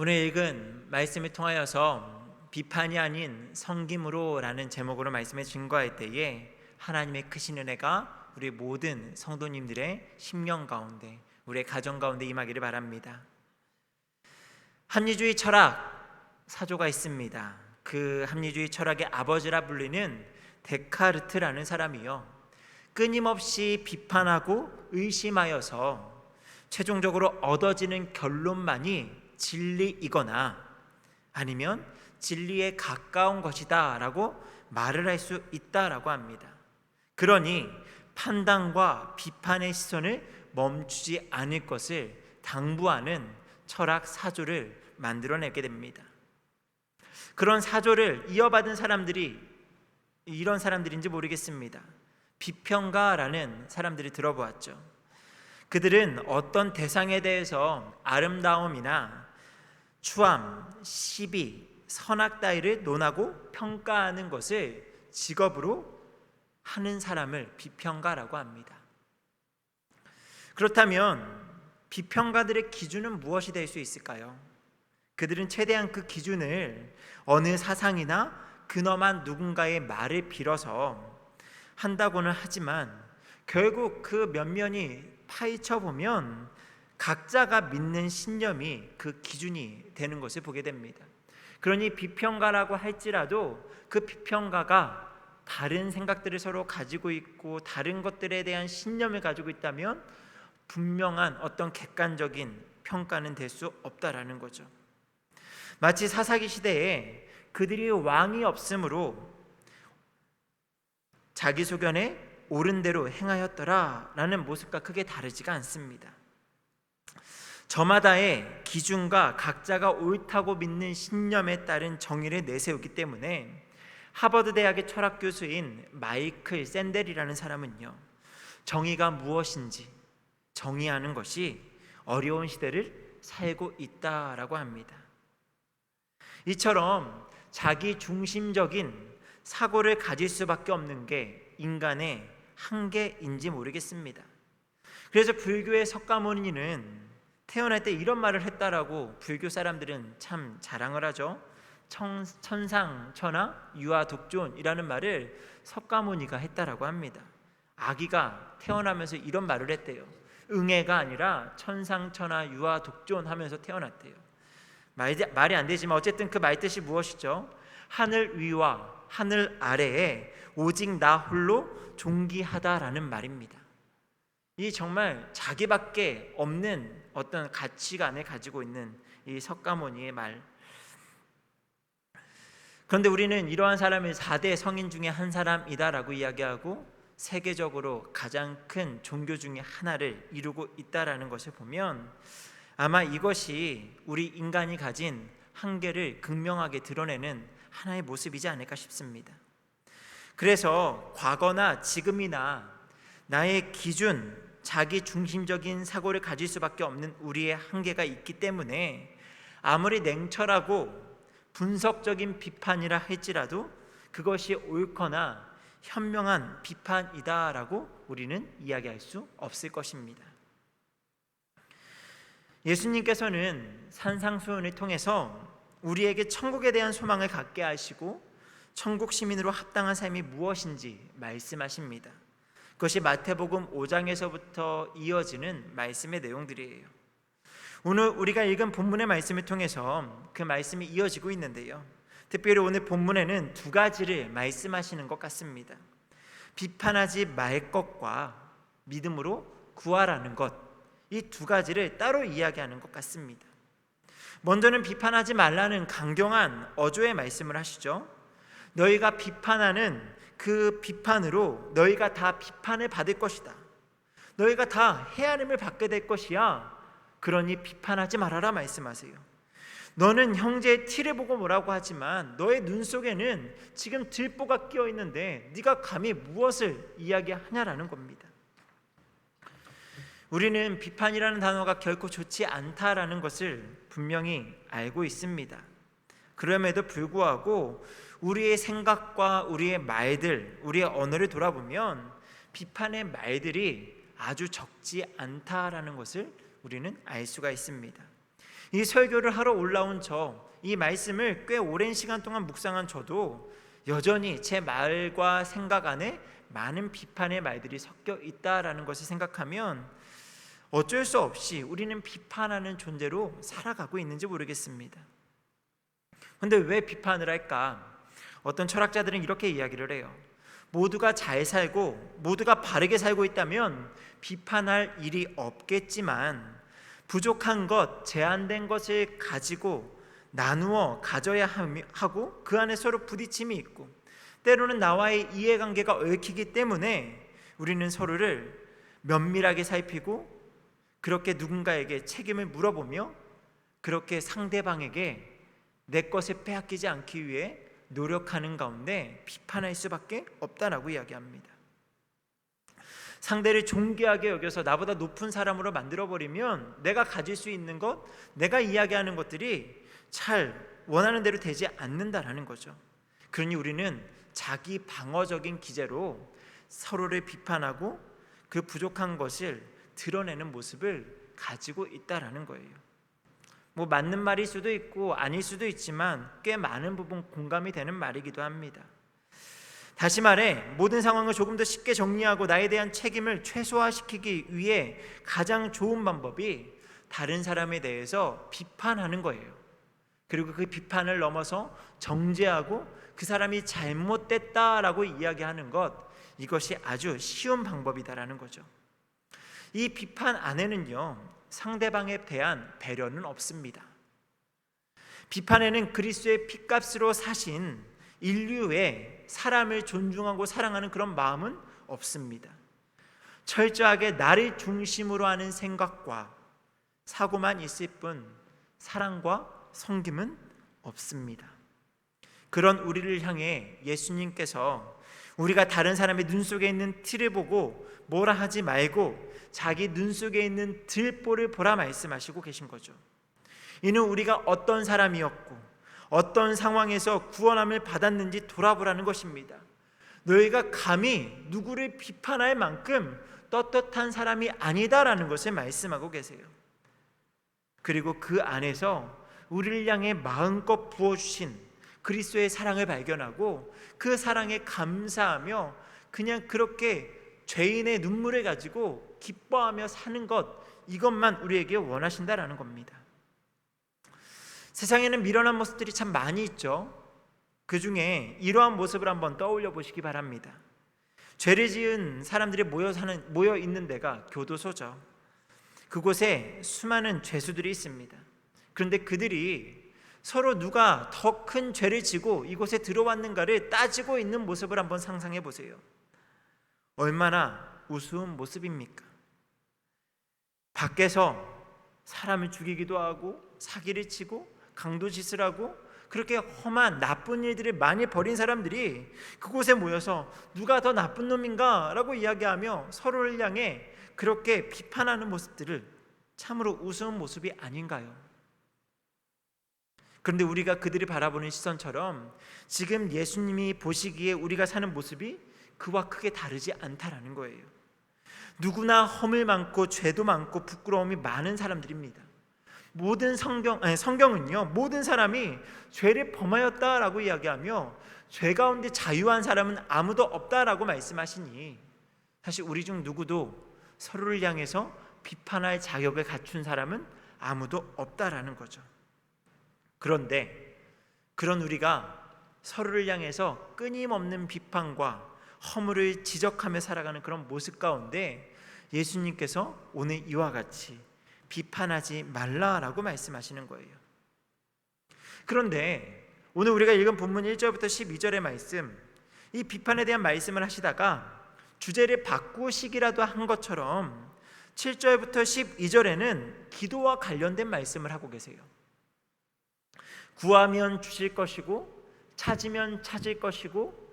오늘 읽은 말씀을 통하여서 비판이 아닌 성김으로라는 제목으로 말씀에 증거할 때에 하나님의 크신 은혜가 우리 모든 성도님들의 심령 가운데 우리의 가정 가운데 임하기를 바랍니다. 합리주의 철학 사조가 있습니다. 그 합리주의 철학의 아버지라 불리는 데카르트라는 사람이요. 끊임없이 비판하고 의심하여서 최종적으로 얻어지는 결론만이 진리이거나 아니면 진리에 가까운 것이다라고 말을 할 수 있다라고 합니다. 그러니 판단과 비판의 시선을 멈추지 않을 것을 당부하는 철학 사조를 만들어내게 됩니다. 그런 사조를 이어받은 사람들이 이런 사람들인지 모르겠습니다. 비평가라는 사람들이 들어보았죠. 그들은 어떤 대상에 대해서 아름다움이나 추함, 시비, 선악 따위를 논하고 평가하는 것을 직업으로 하는 사람을 비평가라고 합니다. 그렇다면 비평가들의 기준은 무엇이 될 수 있을까요? 그들은 최대한 그 기준을 어느 사상이나 근엄한 누군가의 말을 빌어서 한다고는 하지만 결국 그 면면이 파헤쳐 보면 각자가 믿는 신념이 그 기준이 되는 것을 보게 됩니다. 그러니 비평가라고 할지라도 그 비평가가 다른 생각들을 서로 가지고 있고 다른 것들에 대한 신념을 가지고 있다면 분명한 어떤 객관적인 평가는 될 수 없다라는 거죠. 마치 사사기 시대에 그들이 왕이 없으므로 자기 소견에 옳은 대로 행하였더라라는 모습과 크게 다르지가 않습니다. 저마다의 기준과 각자가 옳다고 믿는 신념에 따른 정의를 내세우기 때문에 하버드 대학의 철학 교수인 마이클 샌델이라는 사람은요. 정의가 무엇인지 정의하는 것이 어려운 시대를 살고 있다라고 합니다. 이처럼 자기 중심적인 사고를 가질 수밖에 없는 게 인간의 한계인지 모르겠습니다. 그래서 불교의 석가모니는 태어날 때 이런 말을 했다라고 불교 사람들은 참 자랑을 하죠. 천, 천상 천하 유아 독존이라는 말을 석가모니가 했다라고 합니다. 아기가 태어나면서 이런 말을 했대요. 응애가 아니라 천상 천하 유아 독존 하면서 태어났대요. 말이, 말이 안 되지만 어쨌든 그 말뜻이 무엇이죠? 하늘 위와 하늘 아래에 오직 나 홀로 존귀하다라는 말입니다. 이 정말 자기밖에 없는 어떤 가치관을 가지고 있는 이 석가모니의 말. 그런데 우리는 이러한 사람을 4대 성인 중에 한 사람이다라고 이야기하고 세계적으로 가장 큰 종교 중에 하나를 이루고 있다라는 것을 보면 아마 이것이 우리 인간이 가진 한계를 극명하게 드러내는 하나의 모습이지 않을까 싶습니다. 그래서 과거나 지금이나 나의 기준, 자기 중심적인 사고를 가질 수밖에 없는 우리의 한계가 있기 때문에 아무리 냉철하고 분석적인 비판이라 할지라도 그것이 옳거나 현명한 비판이다라고 우리는 이야기할 수 없을 것입니다. 예수님께서는 산상수훈을 통해서 우리에게 천국에 대한 소망을 갖게 하시고 천국 시민으로 합당한 삶이 무엇인지 말씀하십니다. 그것이 마태복음 5장에서부터 이어지는 말씀의 내용들이에요. 오늘 우리가 읽은 본문의 말씀을 통해서 그 말씀이 이어지고 있는데요. 특별히 오늘 본문에는 두 가지를 말씀하시는 것 같습니다. 비판하지 말 것과 믿음으로 구하라는 것. 이 두 가지를 따로 이야기하는 것 같습니다. 먼저는 비판하지 말라는 강경한 어조의 말씀을 하시죠. 너희가 비판하는 그 비판으로 너희가 다 비판을 받을 것이다. 너희가 다 헤아림을 받게 될 것이야. 그러니 비판하지 말아라 말씀하세요. 너는 형제의 티를 보고 뭐라고 하지만 너의 눈 속에는 지금 들보가 끼어 있는데 네가 감히 무엇을 이야기하냐라는 겁니다. 우리는 비판이라는 단어가 결코 좋지 않다라는 것을 분명히 알고 있습니다. 그럼에도 불구하고 우리의 생각과 우리의 말들, 우리의 언어를 돌아보면 비판의 말들이 아주 적지 않다라는 것을 우리는 알 수가 있습니다. 이 설교를 하러 올라온 저, 이 말씀을 꽤 오랜 시간 동안 묵상한 저도 여전히 제 말과 생각 안에 많은 비판의 말들이 섞여 있다라는 것을 생각하면 어쩔 수 없이 우리는 비판하는 존재로 살아가고 있는지 모르겠습니다. 근데 왜 비판을 할까? 어떤 철학자들은 이렇게 이야기를 해요. 모두가 잘 살고 모두가 바르게 살고 있다면 비판할 일이 없겠지만 부족한 것, 제한된 것을 가지고 나누어 가져야 하고 그 안에 서로 부딪힘이 있고 때로는 나와의 이해관계가 얽히기 때문에 우리는 서로를 면밀하게 살피고 그렇게 누군가에게 책임을 물어보며 그렇게 상대방에게 내 것을 빼앗기지 않기 위해 노력하는 가운데 비판할 수밖에 없다라고 이야기합니다. 상대를 존귀하게 여겨서 나보다 높은 사람으로 만들어 버리면 내가 가질 수 있는 것, 내가 이야기하는 것들이 잘 원하는 대로 되지 않는다라는 거죠. 그러니 우리는 자기 방어적인 기제로 서로를 비판하고 그 부족한 것을 드러내는 모습을 가지고 있다라는 거예요. 뭐 맞는 말일 수도 있고 아닐 수도 있지만 꽤 많은 부분 공감이 되는 말이기도 합니다. 다시 말해 모든 상황을 조금 더 쉽게 정리하고 나에 대한 책임을 최소화시키기 위해 가장 좋은 방법이 다른 사람에 대해서 비판하는 거예요. 그리고 그 비판을 넘어서 정죄하고 그 사람이 잘못됐다라고 이야기하는 것 이것이 아주 쉬운 방법이다라는 거죠. 이 비판 안에는요 상대방에 대한 배려는 없습니다. 비판에는 그리스도의 피값으로 사신 인류의 사람을 존중하고 사랑하는 그런 마음은 없습니다. 철저하게 나를 중심으로 하는 생각과 사고만 있을 뿐 사랑과 성김은 없습니다. 그런 우리를 향해 예수님께서 우리가 다른 사람의 눈 속에 있는 티를 보고 뭐라 하지 말고 자기 눈 속에 있는 들보를 보라 말씀하시고 계신 거죠. 이는 우리가 어떤 사람이었고 어떤 상황에서 구원함을 받았는지 돌아보라는 것입니다. 너희가 감히 누구를 비판할 만큼 떳떳한 사람이 아니다라는 것을 말씀하고 계세요. 그리고 그 안에서 우리를 향해 마음껏 부어주신 그리스도의 사랑을 발견하고 그 사랑에 감사하며 그냥 그렇게 죄인의 눈물을 가지고 기뻐하며 사는 것 이것만 우리에게 원하신다라는 겁니다. 세상에는 미련한 모습들이 참 많이 있죠. 그 중에 이러한 모습을 한번 떠올려 보시기 바랍니다. 죄를 지은 사람들이 모여 사는 모여 있는 데가 교도소죠. 그곳에 수많은 죄수들이 있습니다. 그런데 그들이 서로 누가 더 큰 죄를 지고 이곳에 들어왔는가를 따지고 있는 모습을 한번 상상해 보세요. 얼마나 우스운 모습입니까? 밖에서 사람을 죽이기도 하고 사기를 치고 강도 짓을 하고 그렇게 험한 나쁜 일들을 많이 벌인 사람들이 그곳에 모여서 누가 더 나쁜 놈인가라고 이야기하며 서로를 향해 그렇게 비판하는 모습들을 참으로 우스운 모습이 아닌가요? 그런데 우리가 그들이 바라보는 시선처럼 지금 예수님이 보시기에 우리가 사는 모습이 그와 크게 다르지 않다라는 거예요. 누구나 허물 많고 죄도 많고 부끄러움이 많은 사람들입니다. 모든 성경 아니, 성경은요 모든 사람이 죄를 범하였다라고 이야기하며 죄 가운데 자유한 사람은 아무도 없다라고 말씀하시니 사실 우리 중 누구도 서로를 향해서 비판할 자격을 갖춘 사람은 아무도 없다라는 거죠. 그런데 그런 우리가 서로를 향해서 끊임없는 비판과 허물을 지적하며 살아가는 그런 모습 가운데 예수님께서 오늘 이와 같이 비판하지 말라라고 말씀하시는 거예요. 그런데 오늘 우리가 읽은 본문 1절부터 12절의 말씀 이 비판에 대한 말씀을 하시다가 주제를 바꾸시기라도 한 것처럼 7절부터 12절에는 기도와 관련된 말씀을 하고 계세요. 구하면 주실 것이고 찾으면 찾을 것이고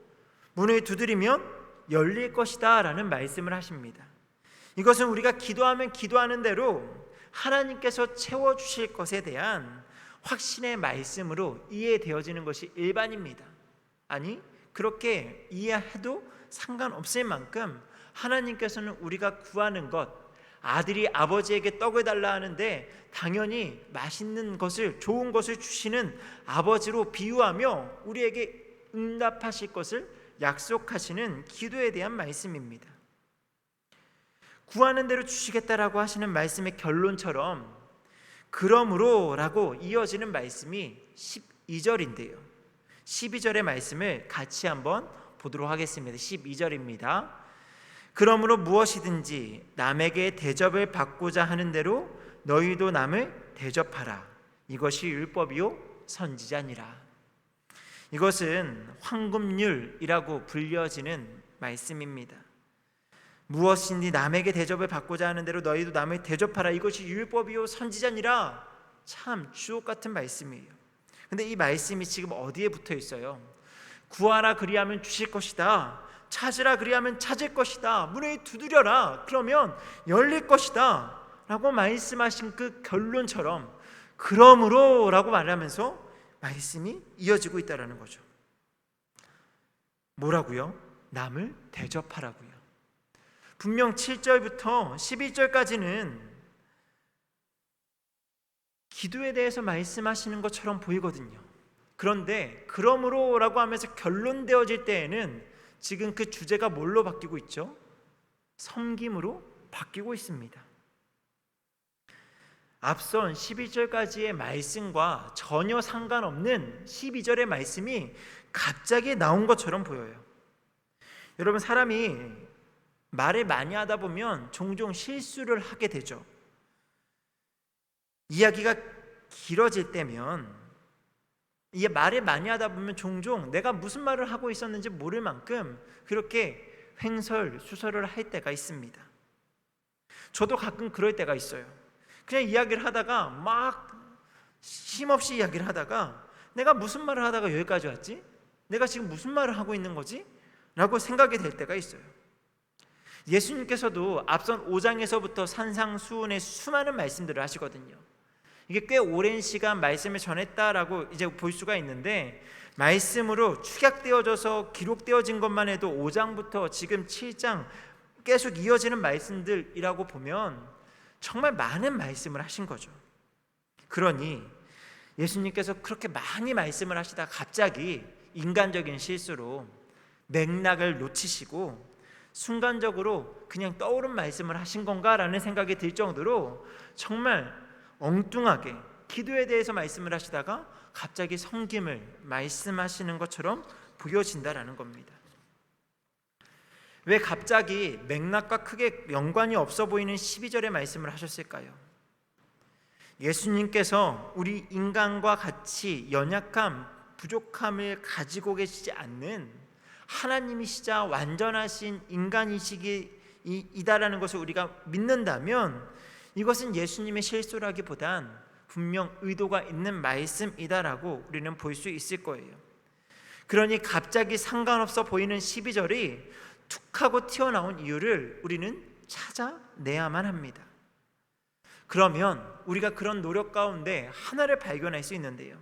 문을 두드리면 열릴 것이다라는 말씀을 하십니다. 이것은 우리가 기도하면 기도하는 대로 하나님께서 채워 주실 것에 대한 확신의 말씀으로 이해되어지는 것이 일반입니다. 아니, 그렇게 이해해도 상관없을 만큼 하나님께서는 우리가 구하는 것 아들이 아버지에게 떡을 달라 하는데 당연히 맛있는 것을 좋은 것을 주시는 아버지로 비유하며 우리에게 응답하실 것을 약속하시는 기도에 대한 말씀입니다. 구하는 대로 주시겠다라고 하시는 말씀의 결론처럼 그러므로라고 이어지는 말씀이 12절인데요. 12절의 말씀을 같이 한번 보도록 하겠습니다. 12절입니다. 그러므로 무엇이든지 남에게 대접을 받고자 하는 대로 너희도 남을 대접하라. 이것이 율법이요 선지자니라. 이것은 황금률이라고 불려지는 말씀입니다. 무엇인지 남에게 대접을 받고자 하는 대로 너희도 남을 대접하라. 이것이 율법이요 선지자니라. 참 주옥 같은 말씀이에요. 근데 이 말씀이 지금 어디에 붙어 있어요? 구하라 그리하면 주실 것이다. 찾으라 그리하면 찾을 것이다. 문을 두드려라. 그러면 열릴 것이다. 라고 말씀하신 그 결론처럼 그러므로 라고 말하면서 말씀이 이어지고 있다라는 거죠. 뭐라고요? 남을 대접하라고요. 분명 7절부터 11절까지는 기도에 대해서 말씀하시는 것처럼 보이거든요. 그런데 그러므로라고 하면서 결론되어질 때에는 지금 그 주제가 뭘로 바뀌고 있죠? 섬김으로 바뀌고 있습니다. 앞선 11절까지의 말씀과 전혀 상관없는 12절의 말씀이 갑자기 나온 것처럼 보여요. 여러분 사람이 말을 많이 하다 보면 종종 실수를 하게 되죠. 이야기가 길어질 때면 이게 말을 많이 하다 보면 종종 내가 무슨 말을 하고 있었는지 모를 만큼 그렇게 횡설 수설을 할 때가 있습니다. 저도 가끔 그럴 때가 있어요. 그냥 이야기를 하다가 막 힘없이 이야기를 하다가 내가 무슨 말을 하다가 여기까지 왔지? 내가 지금 무슨 말을 하고 있는 거지? 라고 생각이 될 때가 있어요. 예수님께서도 앞선 5장에서부터 산상수훈의 수많은 말씀들을 하시거든요. 이게 꽤 오랜 시간 말씀을 전했다라고 이제 볼 수가 있는데 말씀으로 축약되어져서 기록되어진 것만 해도 5장부터 지금 7장 계속 이어지는 말씀들이라고 보면 정말 많은 말씀을 하신 거죠. 그러니 예수님께서 그렇게 많이 말씀을 하시다 갑자기 인간적인 실수로 맥락을 놓치시고 순간적으로 그냥 떠오른 말씀을 하신 건가라는 생각이 들 정도로 정말 엉뚱하게 기도에 대해서 말씀을 하시다가 갑자기 성김을 말씀하시는 것처럼 보여진다라는 겁니다. 왜 갑자기 맥락과 크게 연관이 없어 보이는 12절의 말씀을 하셨을까요? 예수님께서 우리 인간과 같이 연약함, 부족함을 가지고 계시지 않는 하나님이시자 완전하신 인간이시기이다라는 것을 우리가 믿는다면 이것은 예수님의 실수라기보단 분명 의도가 있는 말씀이다라고 우리는 볼 수 있을 거예요. 그러니 갑자기 상관없어 보이는 12절이 툭 하고 튀어나온 이유를 우리는 찾아내야만 합니다. 그러면 우리가 그런 노력 가운데 하나를 발견할 수 있는데요.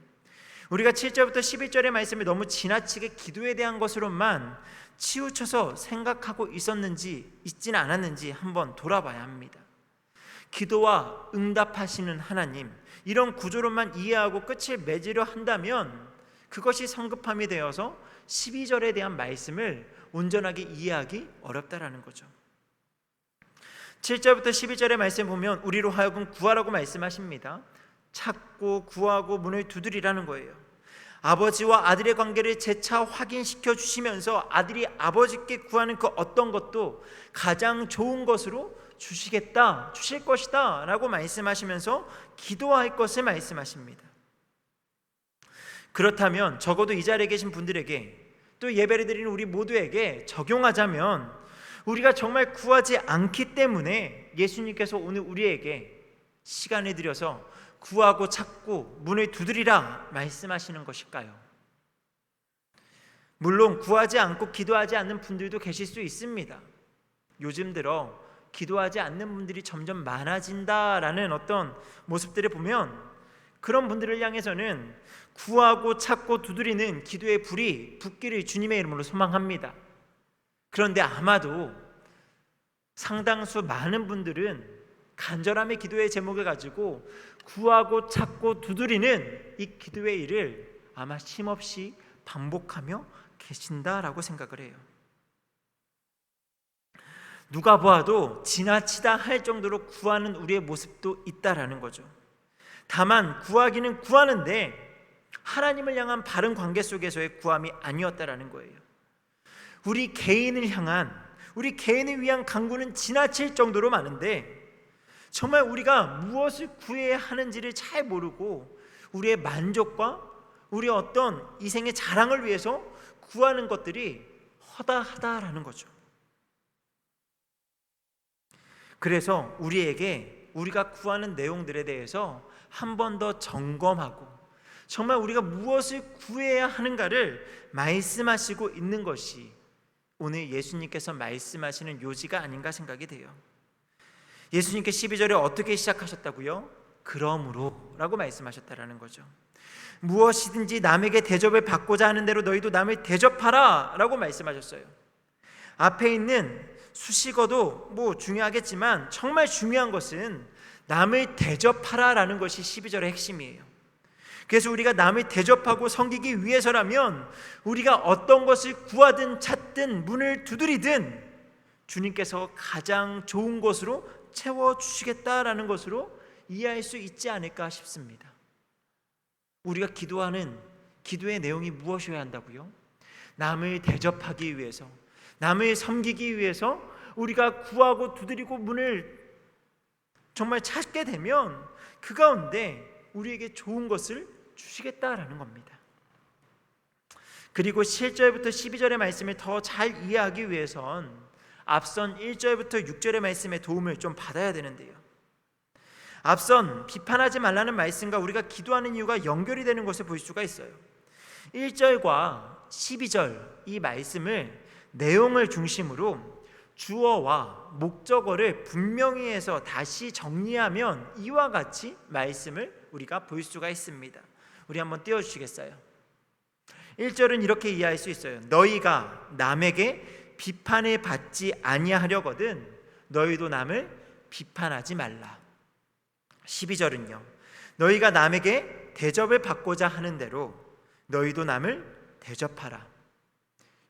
우리가 7절부터 11절의 말씀을 너무 지나치게 기도에 대한 것으로만 치우쳐서 생각하고 있었는지 있지는 않았는지 한번 돌아봐야 합니다. 기도와 응답하시는 하나님 이런 구조로만 이해하고 끝을 맺으려 한다면 그것이 성급함이 되어서 12절에 대한 말씀을 온전하게 이해하기 어렵다라는 거죠. 7절부터 12절의 말씀 보면 우리로 하여금 구하라고 말씀하십니다. 찾고 구하고 문을 두드리라는 거예요. 아버지와 아들의 관계를 재차 확인시켜 주시면서 아들이 아버지께 구하는 그 어떤 것도 가장 좋은 것으로 주시겠다, 주실 것이다 라고 말씀하시면서 기도할 것을 말씀하십니다. 그렇다면 적어도 이 자리에 계신 분들에게 또 예배를 드리는 우리 모두에게 적용하자면 우리가 정말 구하지 않기 때문에 예수님께서 오늘 우리에게 시간을 들여서 구하고 찾고 문을 두드리라 말씀하시는 것일까요? 물론 구하지 않고 기도하지 않는 분들도 계실 수 있습니다. 요즘 들어 기도하지 않는 분들이 점점 많아진다라는 어떤 모습들을 보면 그런 분들을 향해서는 구하고 찾고 두드리는 기도의 불이 붙기를 주님의 이름으로 소망합니다. 그런데 아마도 상당수 많은 분들은 간절함의 기도의 제목을 가지고 구하고 찾고 두드리는 이 기도의 일을 아마 쉼없이 반복하며 계신다라고 생각을 해요. 누가 보아도 지나치다 할 정도로 구하는 우리의 모습도 있다라는 거죠. 다만 구하기는 구하는데 하나님을 향한 바른 관계 속에서의 구함이 아니었다라는 거예요. 우리 개인을 향한 우리 개인을 위한 강구는 지나칠 정도로 많은데 정말 우리가 무엇을 구해야 하는지를 잘 모르고 우리의 만족과 우리 어떤 이생의 자랑을 위해서 구하는 것들이 허다하다라는 거죠. 그래서 우리에게 우리가 구하는 내용들에 대해서 한 번 더 점검하고 정말 우리가 무엇을 구해야 하는가를 말씀하시고 있는 것이 오늘 예수님께서 말씀하시는 요지가 아닌가 생각이 돼요. 예수님께 12절에 어떻게 시작하셨다고요? 그러므로 라고 말씀하셨다라는 거죠. 무엇이든지 남에게 대접을 받고자 하는 대로 너희도 남을 대접하라 라고 말씀하셨어요. 앞에 있는 수식어도 뭐 중요하겠지만 정말 중요한 것은 남을 대접하라라는 것이 12절의 핵심이에요. 그래서 우리가 남을 대접하고 섬기기 위해서라면 우리가 어떤 것을 구하든 찾든 문을 두드리든 주님께서 가장 좋은 것으로 채워 주시겠다라는 것으로 이해할 수 있지 않을까 싶습니다. 우리가 기도하는 기도의 내용이 무엇이어야 한다고요? 남을 대접하기 위해서, 남을 섬기기 위해서 우리가 구하고 두드리고 문을 정말 찾게 되면 그 가운데 우리에게 좋은 것을 주시겠다라는 겁니다. 그리고 7절부터 12절의 말씀을 더 잘 이해하기 위해선 앞선 1절부터 6절의 말씀의 도움을 좀 받아야 되는데요. 앞선 비판하지 말라는 말씀과 우리가 기도하는 이유가 연결이 되는 것을 볼 수가 있어요. 1절과 12절 이 말씀을 내용을 중심으로 주어와 목적어를 분명히 해서 다시 정리하면 이와 같이 말씀을 우리가 볼 수가 있습니다. 우리 한번 띄워 주시겠어요? 1절은 이렇게 이해할 수 있어요. 너희가 남에게 비판을 받지 아니하려거든 너희도 남을 비판하지 말라. 12절은요. 너희가 남에게 대접을 받고자 하는 대로 너희도 남을 대접하라.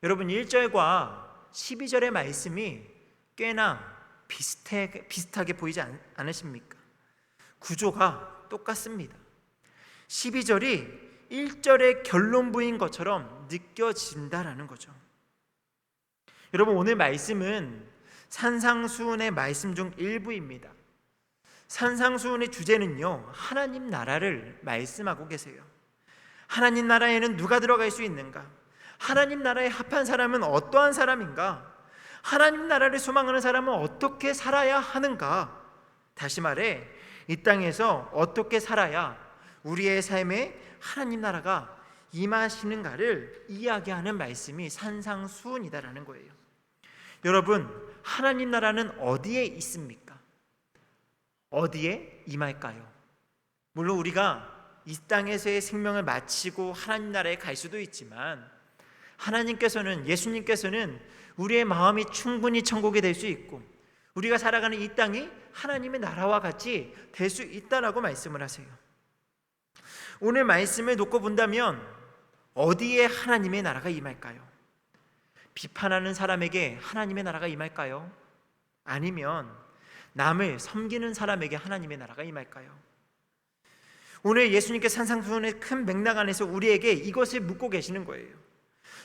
여러분 1절과 12절의 말씀이 꽤나 비슷해, 비슷하게 보이지 않, 않으십니까? 구조가 똑같습니다. 12절이 1절의 결론부인 것처럼 느껴진다라는 거죠. 여러분 오늘 말씀은 산상수훈의 말씀 중 일부입니다. 산상수훈의 주제는요. 하나님 나라를 말씀하고 계세요. 하나님 나라에는 누가 들어갈 수 있는가? 하나님 나라에 합한 사람은 어떠한 사람인가? 하나님 나라를 소망하는 사람은 어떻게 살아야 하는가? 다시 말해 이 땅에서 어떻게 살아야 우리의 삶에 하나님 나라가 임하시는가를 이야기하는 말씀이 산상수훈이다라는 거예요. 여러분, 하나님 나라는 어디에 있습니까? 어디에 임할까요? 물론 우리가 이 땅에서의 생명을 마치고 하나님 나라에 갈 수도 있지만 하나님께서는 예수님께서는 우리의 마음이 충분히 천국이 될 수 있고 우리가 살아가는 이 땅이 하나님의 나라와 같이 될 수 있다라고 말씀을 하세요. 오늘 말씀을 놓고 본다면 어디에 하나님의 나라가 임할까요? 비판하는 사람에게 하나님의 나라가 임할까요? 아니면 남을 섬기는 사람에게 하나님의 나라가 임할까요? 오늘 예수님께 산상수훈의 큰 맥락 안에서 우리에게 이것을 묻고 계시는 거예요.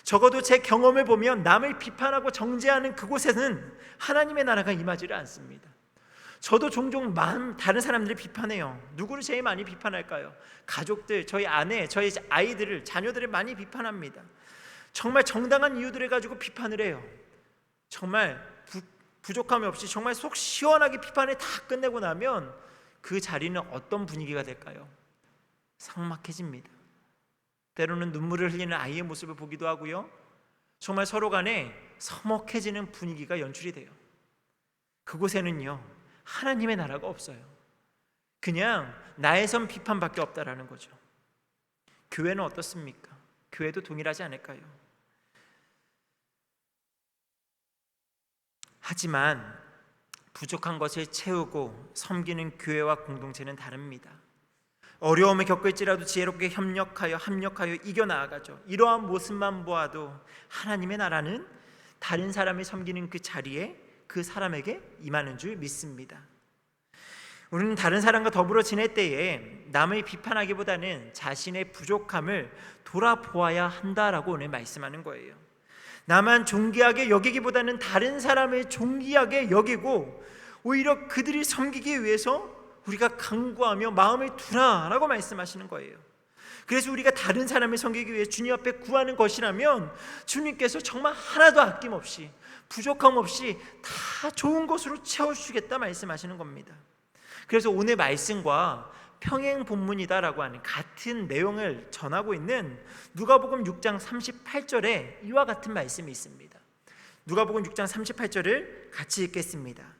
적어도 제 경험을 보면 남을 비판하고 정죄하는 그곳에는 하나님의 나라가 임하지를 않습니다. 저도 종종 많은 다른 사람들을 비판해요. 누구를 제일 많이 비판할까요? 가족들, 저희 아내, 저희 아이들을, 자녀들을 많이 비판합니다. 정말 정당한 이유들을 가지고 비판을 해요. 정말 부, 부족함이 없이 정말 속 시원하게 비판을 다 끝내고 나면 그 자리는 어떤 분위기가 될까요? 삭막해집니다. 때로는 눈물을 흘리는 아이의 모습을 보기도 하고요. 정말 서로 간에 서먹해지는 분위기가 연출이 돼요. 그곳에는요, 하나님의 나라가 없어요. 그냥 나의 선 비판밖에 없다라는 거죠. 교회는 어떻습니까? 교회도 동일하지 않을까요? 하지만 부족한 것을 채우고 섬기는 교회와 공동체는 다릅니다. 어려움을 겪을지라도 지혜롭게 협력하여 합력하여 이겨 나아가죠. 이러한 모습만 보아도 하나님의 나라는 다른 사람을 섬기는 그 자리에 그 사람에게 임하는 줄 믿습니다. 우리는 다른 사람과 더불어 지낼 때에 남을 비판하기보다는 자신의 부족함을 돌아보아야 한다라고 오늘 말씀하는 거예요. 나만 존귀하게 여기기보다는 다른 사람을 존귀하게 여기고 오히려 그들이 섬기기 위해서 우리가 강구하며 마음을 두라라고 말씀하시는 거예요. 그래서 우리가 다른 사람을 섬기기 위해 주님 앞에 구하는 것이라면 주님께서 정말 하나도 아낌없이 부족함 없이 다 좋은 것으로 채워주시겠다 말씀하시는 겁니다. 그래서 오늘 말씀과 평행 본문이다라고 하는 같은 내용을 전하고 있는 누가복음 6장 38절에 이와 같은 말씀이 있습니다. 누가복음 6장 38절을 같이 읽겠습니다.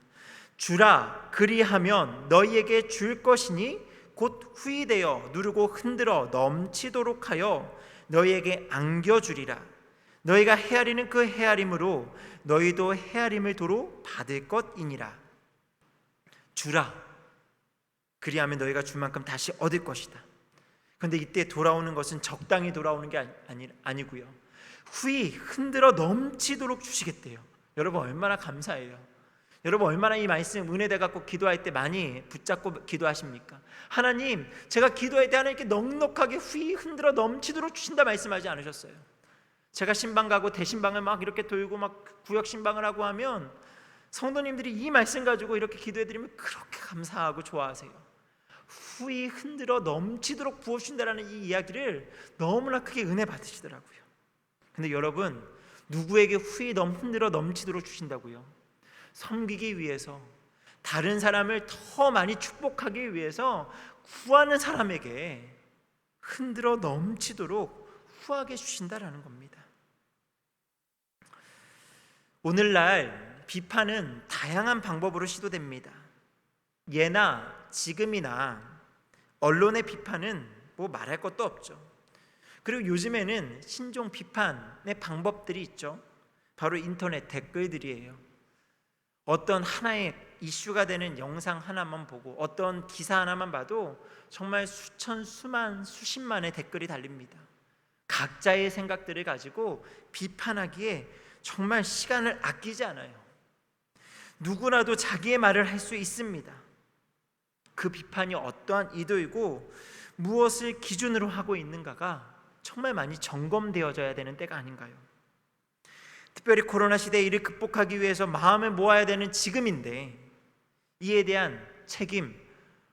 주라 그리하면 너희에게 줄 것이니 곧 후이되어 누르고 흔들어 넘치도록 하여 너희에게 안겨 주리라. 너희가 헤아리는 그 헤아림으로 너희도 헤아림을 도로 받을 것이니라. 주라. 그리하면 너희가 줄 만큼 다시 얻을 것이다. 그런데 이때 돌아오는 것은 적당히 돌아오는 게 아니, 아니 고요. 후이 흔들어 넘치도록 주시겠대요. 여러분 얼마나 감사해요. 여러분 얼마나 이 말씀 은혜 돼 갖고 기도할 때 많이 붙잡고 기도하십니까? 하나님, 제가 기도할 때 하나님께 넉넉하게 휘 흔들어 넘치도록 주신다 말씀하지 않으셨어요? 제가 신방 가고 대신방을 막 이렇게 돌고 막 구역 신방을 하고 하면 성도님들이 이 말씀 가지고 이렇게 기도해 드리면 그렇게 감사하고 좋아하세요. 후이 흔들어 넘치도록 부어 주신다라는 이 이야기를 너무나 크게 은혜 받으시더라고요. 근데 여러분 누구에게 후이 넘 흔들어 넘치도록 주신다고요? 섬기기 위해서 다른 사람을 더 많이 축복하기 위해서 구하는 사람에게 흔들어 넘치도록 후하게 주신다라는 겁니다. 오늘날 비판은 다양한 방법으로 시도됩니다. 예나 지금이나 언론의 비판은 뭐 말할 것도 없죠. 그리고 요즘에는 신종 비판의 방법들이 있죠. 바로 인터넷 댓글들이에요. 어떤 하나의 이슈가 되는 영상 하나만 보고 어떤 기사 하나만 봐도 정말 수천 수만 수십만의 댓글이 달립니다. 각자의 생각들을 가지고 비판하기에 정말 시간을 아끼지 않아요. 누구라도 자기의 말을 할 수 있습니다. 그 비판이 어떠한 의도이고 무엇을 기준으로 하고 있는가가 정말 많이 점검되어져야 되는 때가 아닌가요? 특별히 코로나 시대에 이를 극복하기 위해서 마음을 모아야 되는 지금인데 이에 대한 책임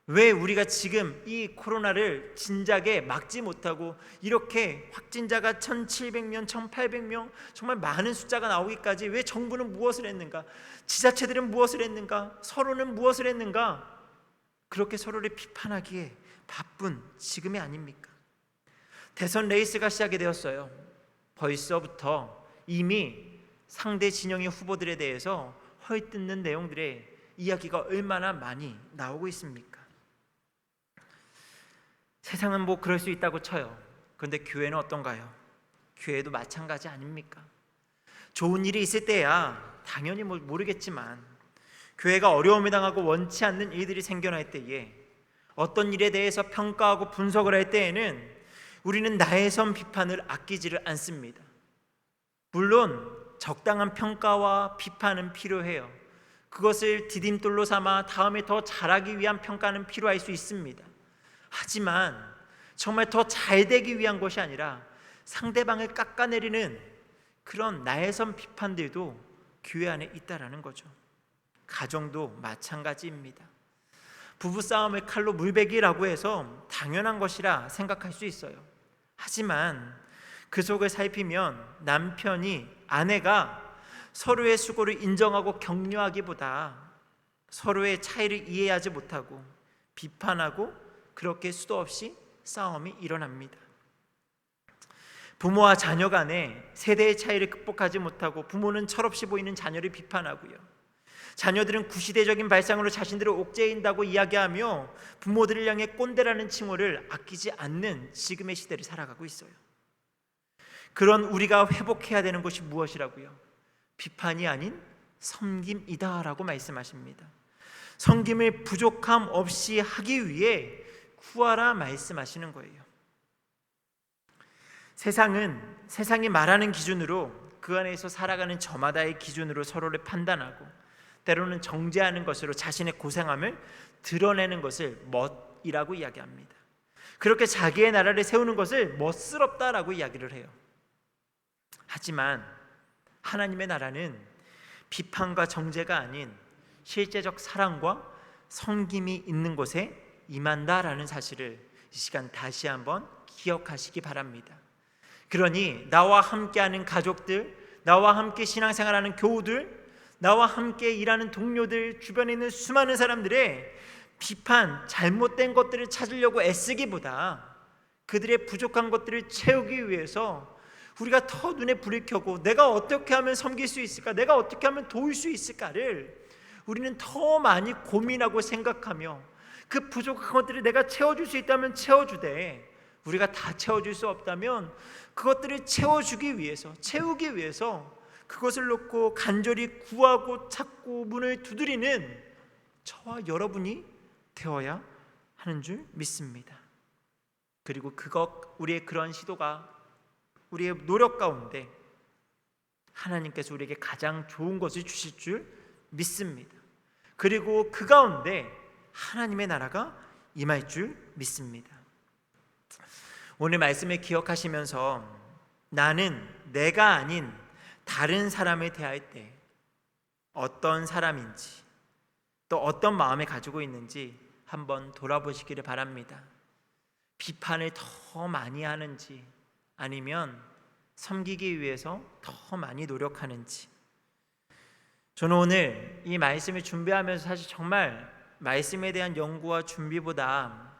왜 우리가 지금 이 코로나를 진작에 막지 못하고 이렇게 확진자가 1,700명, 1,800명 정말 많은 숫자가 나오기까지 왜 정부는 무엇을 했는가? 지자체들은 무엇을 했는가? 서로는 무엇을 했는가? 그렇게 서로를 비판하기에 바쁜 지금이 아닙니까? 대선 레이스가 시작이 되었어요. 벌써부터 이미 상대 진영의 후보들에 대해서 헐뜯는 내용들의 이야기가 얼마나 많이 나오고 있습니까? 세상은 뭐 그럴 수 있다고 쳐요. 그런데 교회는 어떤가요? 교회도 마찬가지 아닙니까? 좋은 일이 있을 때야 당연히 뭐 모르겠지만 교회가 어려움을 당하고 원치 않는 일들이 생겨날 때에 어떤 일에 대해서 평가하고 분석을 할 때에는 우리는 나의 선 비판을 아끼지를 않습니다. 물론 적당한 평가와 비판은 필요해요. 그것을 디딤돌로 삼아 다음에 더 잘하기 위한 평가는 필요할 수 있습니다. 하지만 정말 더 잘 되기 위한 것이 아니라 상대방을 깎아내리는 그런 나의선 비판들도 교회 안에 있다라는 거죠. 가정도 마찬가지입니다. 부부 싸움을 칼로 물베기라고 해서 당연한 것이라 생각할 수 있어요. 하지만 그 속을 살피면 남편이 아내가 서로의 수고를 인정하고 격려하기보다 서로의 차이를 이해하지 못하고 비판하고 그렇게 수도 없이 싸움이 일어납니다. 부모와 자녀 간에 세대의 차이를 극복하지 못하고 부모는 철없이 보이는 자녀를 비판하고요. 자녀들은 구시대적인 발상으로 자신들을 옥죄인다고 이야기하며 부모들을 향해 꼰대라는 칭호를 아끼지 않는 지금의 시대를 살아가고 있어요. 그런 우리가 회복해야 되는 것이 무엇이라고요? 비판이 아닌 섬김이다라고 말씀하십니다. 섬김을 부족함 없이 하기 위해 구하라 말씀하시는 거예요. 세상은 세상이 말하는 기준으로 그 안에서 살아가는 저마다의 기준으로 서로를 판단하고 때로는 정죄하는 것으로 자신의 고생함을 드러내는 것을 멋이라고 이야기합니다. 그렇게 자기의 나라를 세우는 것을 멋스럽다라고 이야기를 해요. 하지만 하나님의 나라는 비판과 정죄가 아닌 실제적 사랑과 섬김이 있는 곳에 임한다라는 사실을 이 시간 다시 한번 기억하시기 바랍니다. 그러니 나와 함께하는 가족들, 나와 함께 신앙생활하는 교우들, 나와 함께 일하는 동료들, 주변에 있는 수많은 사람들의 비판, 잘못된 것들을 찾으려고 애쓰기보다 그들의 부족한 것들을 채우기 위해서 우리가 더 눈에 불을 켜고 내가 어떻게 하면 섬길 수 있을까? 내가 어떻게 하면 도울 수 있을까를 우리는 더 많이 고민하고 생각하며 그 부족한 것들을 내가 채워줄 수 있다면 채워주되 우리가 다 채워줄 수 없다면 그것들을 채워주기 위해서 채우기 위해서 그것을 놓고 간절히 구하고 찾고 문을 두드리는 저와 여러분이 되어야 하는 줄 믿습니다. 그리고 그것 우리의 그런 시도가 우리의 노력 가운데 하나님께서 우리에게 가장 좋은 것을 주실 줄 믿습니다. 그리고 그 가운데 하나님의 나라가 임할 줄 믿습니다. 오늘 말씀을 기억하시면서 나는 내가 아닌 다른 사람을 대할 때 어떤 사람인지 또 어떤 마음을 가지고 있는지 한번 돌아보시기를 바랍니다. 비판을 더 많이 하는지 아니면 섬기기 위해서 더 많이 노력하는지 저는 오늘 이 말씀을 준비하면서 사실 정말 말씀에 대한 연구와 준비보다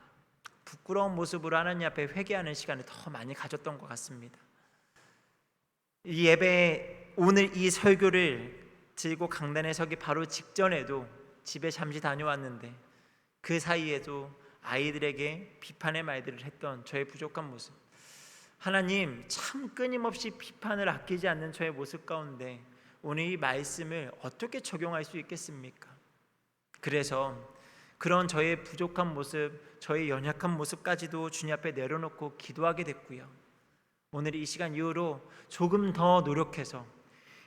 부끄러운 모습으로 하나님 앞에 회개하는 시간을 더 많이 가졌던 것 같습니다. 이 예배 오늘 이 설교를 들고 강단에 서기 바로 직전에도 집에 잠시 다녀왔는데 그 사이에도 아이들에게 비판의 말들을 했던 저의 부족한 모습. 하나님 참 끊임없이 비판을 아끼지 않는 저의 모습 가운데 오늘 이 말씀을 어떻게 적용할 수 있겠습니까? 그래서 그런 저의 부족한 모습, 저의 연약한 모습까지도 주님 앞에 내려놓고 기도하게 됐고요. 오늘 이 시간 이후로 조금 더 노력해서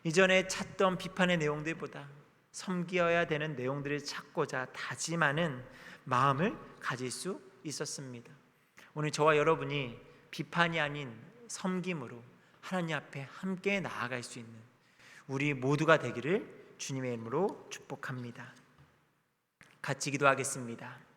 이전에 찾던 비판의 내용들보다 섬기어야 되는 내용들을 찾고자 다짐하는 마음을 가질 수 있었습니다. 오늘 저와 여러분이 비판이 아닌 섬김으로 하나님 앞에 함께 나아갈 수 있는 우리 모두가 되기를 주님의 이름으로 축복합니다. 같이 기도하겠습니다.